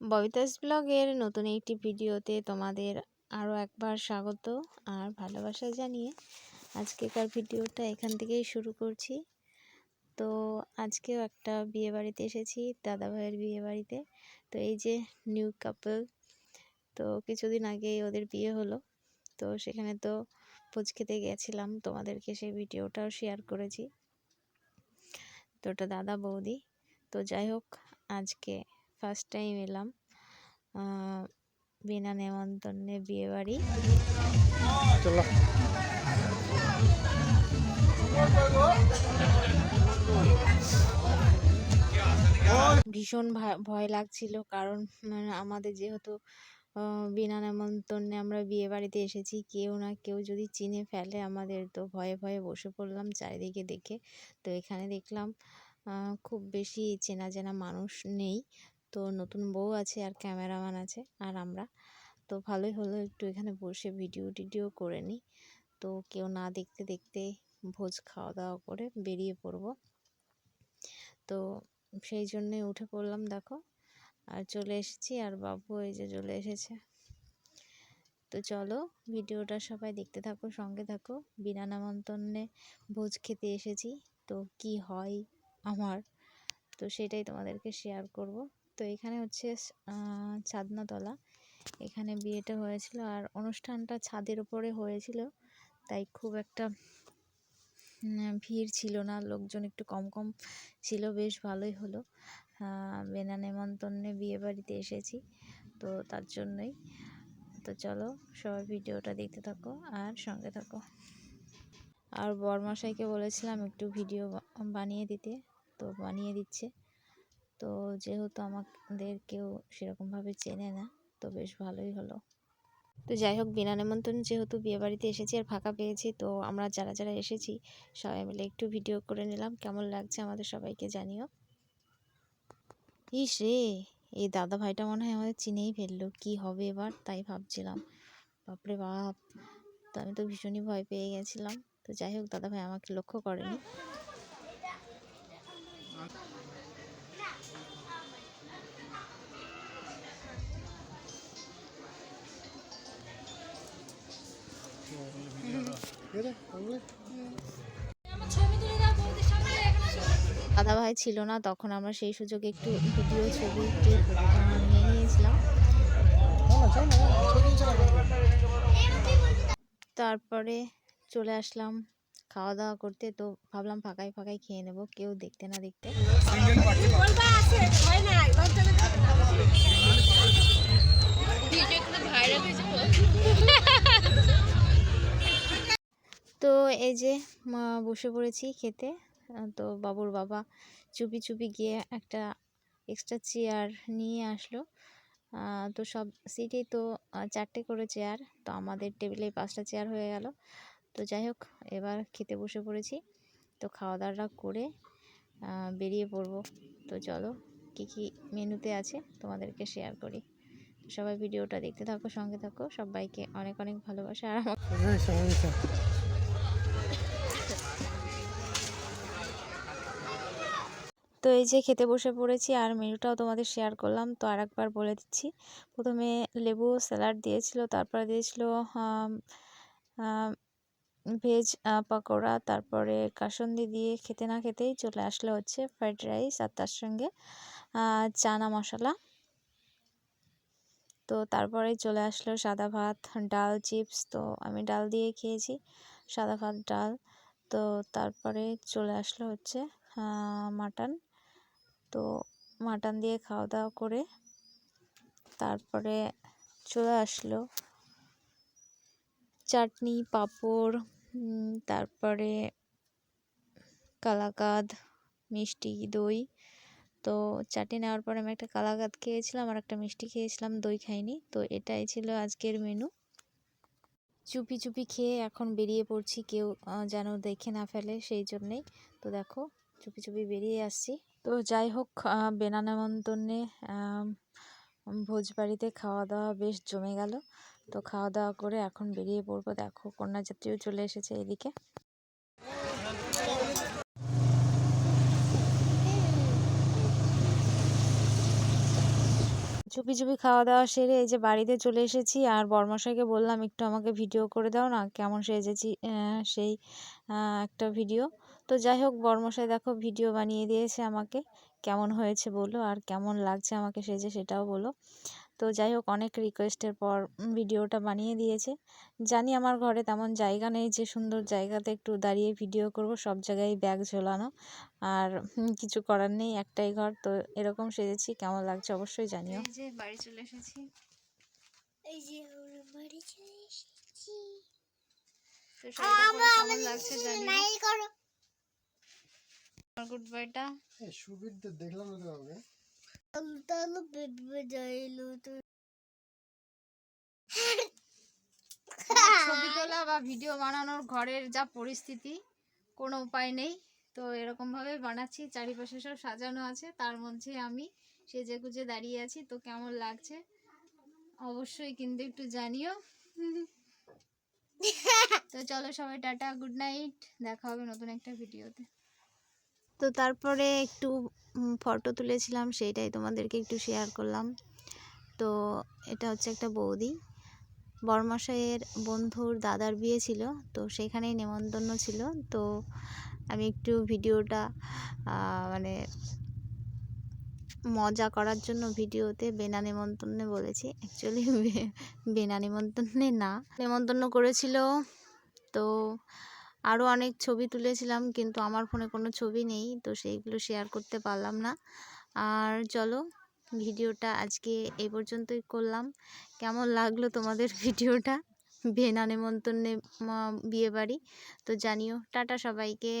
ববিতাস ব্লগের নতুন একটি ভিডিওতে তোমাদের আরও একবার স্বাগত আর ভালোবাসা জানিয়ে আজকেকার ভিডিওটা এখান থেকেই শুরু করছি। তো আজকেও একটা বিয়ে বাড়িতে এসেছি, দাদাভাইয়ের বিয়ে বাড়িতে। তো এই যে নিউ কাপল তো কিছুদিন আগেই ওদের বিয়ে হলো। তো সেখানে তো ভোজ খেতে গেছিলাম তোমাদেরকে সেই ভিডিওটাও শেয়ার করেছি। তো ওটা দাদা বৌদি। তো যাই হোক আজকে ফার্স্ট টাইম এলাম বিনা নেমন্তন্নে বিয়ে বাড়ি। ভীষণ ভয় লাগছিল কারণ মানে আমাদের যেহেতু বিনা নেমন্তন্নে আমরা বিয়ে বাড়িতে এসেছি। কেউ না কেউ যদি চিনে ফেলে আমাদের, তো ভয়ে ভয়ে বসে পড়লাম চারিদিকে দেখে। তো এখানে দেখলাম খুব বেশি চেনা জানা মানুষ নেই। তো নতুন বউ আছে আর ক্যামেরাম্যান আছে আর আমরা। তো ভালোই হলো একটু এখানে বসে ভিডিও টিডিও করে নিই। তো কেউ না দেখতে দেখতে ভোজ খাওয়া দাওয়া করে বেরিয়ে পড়ব। তো সেই জন্যে উঠে পড়লাম, দেখো। আর চলে এসেছি আর বাবু এই যে চলে এসেছে। তো চলো ভিডিওটা সবাই দেখতে থাকো, সঙ্গে থাকো। বিনা নামন্তন্নে ভোজ খেতে এসেছি। তো কি হয় আমার? তো সেটাই তোমাদেরকে শেয়ার করব। তো এখানে হচ্ছে ছাদনাতলা। এখানে বিয়েটা হয়েছিল আর অনুষ্ঠানটা ছাদের উপরে হয়েছিল। তাই খুব একটা ভিড় ছিল না। লোকজন একটু কম কম ছিল, বেশ ভালোই হলো। বিনা নেমন্তন্নে বিয়ে বাড়িতে এসেছি, তো তার জন্যই। তো চলো সবাই ভিডিওটা দেখতে থাকো আর সঙ্গে থাকো। আর বরমশাইকে বলেছিলাম একটু ভিডিও বানিয়ে দিতে, তো বানিয়ে দিচ্ছে। তো যেহেতু আমাদের কেউ সেরকমভাবে চেনে না, তো বেশ ভালোই হলো। তো যাই হোক, বিনা নেমন্তন্ন যেহেতু বিয়ে বাড়িতে এসেছি আর ফাঁকা পেয়েছি, তো আমরা যারা যারা এসেছি, সবাই মিলে একটু ভিডিও করে নিলাম। কেমন লাগছে আমাদের সবাইকে জানিও। ইস রে, এই দাদা ভাইটা মনে হয় আমাদের চিনেই ফেলল। কি হবে এবার? তাই ভাবছিলাম। বাপরে বাপ, তো আমি তো ভীষণই ভয় পেয়ে গেছিলাম। তো যাই হোক দাদা ভাই আমাকে লক্ষ্য করেনি। এরে বললে দাদা ভাই ছিল না, তখন আমরা সেই সুযোগে একটু ভিডিও ছবি নিয়ে নিয়েছিলাম। তারপরে চলে আসলাম খাওয়া দাওয়া করতে, তো ভাবলাম ফাঁকায় ফাঁকায় খেয়ে নেব, কেউ দেখতে না দেখতে। তো এই যে বসে পড়েছি খেতে। তো বাবুর বাবা চুপি চুপি গিয়ে একটা এক্সট্রা চেয়ার নিয়ে আসলো। তো সব সিটেই তো চারটে করে চেয়ার তো আমাদের টেবিলে পাঁচটা চেয়ার হয়ে গেল। তো যাই হোক, এবার খেতে বসে পড়েছি। তো খাওয়া দাওয়াটা করে বেরিয়ে পড়ব। তো চলো, কী কী মেনুতে আছে তোমাদেরকে শেয়ার করি। সবাই ভিডিওটা দেখতে থাকো, সঙ্গে থাকো। সবাইকে অনেক অনেক ভালোবাসা। আর আমার হ্যাঁ স্বাভাবিক তো এই যে খেতে বসে পড়েছি আর মেনুটাও তোমাদের শেয়ার করলাম, তো আর একবার বলে দিচ্ছি। প্রথমে লেবু স্যালাড দিয়েছিল, তারপরে দিয়েছিল ভেজ পকোড়া, তারপরে কাসন্দি দিয়ে খেতে না খেতেই চলে আসলো হচ্ছে ফ্রাইড রাইস আর তার সঙ্গে চানা মশলা। তো তারপরে চলে আসলো সাদা ভাত, ডাল চিপস তো আমি ডাল দিয়ে খেয়েছি, সাদা ভাত, ডাল। তো তারপরে চলে আসলো হচ্ছে মাটন তো মাটন দিয়ে খাওয়া দাওয়া করে তারপরে চলে আসলো। চাটনি, পাঁপড় তারপরে কালাকাদ, মিষ্টি, দই। তো চাটনি নেওয়ার পরে আমি একটা কালাকাদ খেয়েছিলাম আর একটা মিষ্টি খেয়েছিলাম, দই খাইনি। তো এটাই ছিল আজকের মেনু চুপি চুপি খেয়ে এখন বেরিয়ে পড়ছি, কেউ যেন দেখে না ফেলে, সেই জন্যেই। তো দেখো, চুপি চুপি বেরিয়ে আসছি। তো যাই হোক বেনা নেমন্তন্নে ভোজ বাড়িতে ভোজবাড়িতে খাওয়া দাওয়া বেশ জমে গেল। তো খাওয়া দাওয়া করে এখন বেরিয়ে পড়ব। দেখো, কন্যাযাত্রীও চলে এসেছে এদিকে। চুপি চুপি খাওয়া দাওয়া সেরে এই যে বাড়িতে চলে এসেছি। আর বর্মশাইকে বললাম, একটু আমাকে ভিডিও করে দাও না, কেমন সেজেছি? সেই একটা ভিডিও। তো যাই হোক, বর্মশাই দেখো ভিডিও বানিয়ে দিয়েছে আমাকে। কেমন হয়েছে বলো, আর কেমন লাগছে আমাকে সেজে সেটাও বলো। তো যাই হোক অনেক রিকোয়েস্টের পর ভিডিওটা বানিয়ে দিয়েছে। জানি আমার ঘরে তেমন জায়গা নেই যে সুন্দর জায়গাতে একটু দাঁড়িয়ে ভিডিও করব সব জায়গায় ব্যাগ ঝোলানো। আর কিছু করার নেই একটাই ঘর। তো এরকম সেজেছি কেমন লাগছে অবশ্যই জানিও। এই যে বাড়ি চলে এসেছি। এই যে বাড়ি চলে এসেছি। তো কেমন লাগছে জানিও। আমার গুড বাইটা তো দেখলাম না তো ছবি তোলা বা ভিডিও বানানোর ঘরের যা পরিস্থিতি কোনো উপায় নেই। তো এরকমভাবে বানাচ্ছি চারিপাশে সব সাজানো আছে তার মধ্যে আমি সেজে গুজে দাঁড়িয়ে আছি। তো কেমন লাগছে? অবশ্যই কিন্তু একটু জানিও। তো চলো সবাই টাটা গুড নাইট দেখা হবে নতুন একটা ভিডিওতে তো তারপরে একটু ফটো তুলেছিলাম, সেইটাই তোমাদেরকে একটু শেয়ার করলাম। তো এটা হচ্ছে একটা বৌদি। বর্মশাইয়ের বন্ধুর দাদার বিয়ে ছিল, তো সেখানেই নেমন্তন্ন ছিল। তো আমি একটু ভিডিওটা মানে মজা করার জন্য ভিডিওতে বেনা নেমন্তন্নে বলেছি। অ্যাকচুয়ালি বেনা নেমন্তন্নে না। নেমন্তন্ন করেছিল, তো আরও অনেক ছবি তুলেছিলাম, কিন্তু আমার ফোনে কোনো ছবি নেই, তো সেইগুলো শেয়ার করতে পারলাম না। আর চলো, ভিডিওটা আজকে এই পর্যন্তই করলাম। কেমন লাগল তোমাদের ভিডিওটা? ভেনা নেমন্তন্নে বিয়েবাড়ি? তো জানিও। টাটা সবাইকে।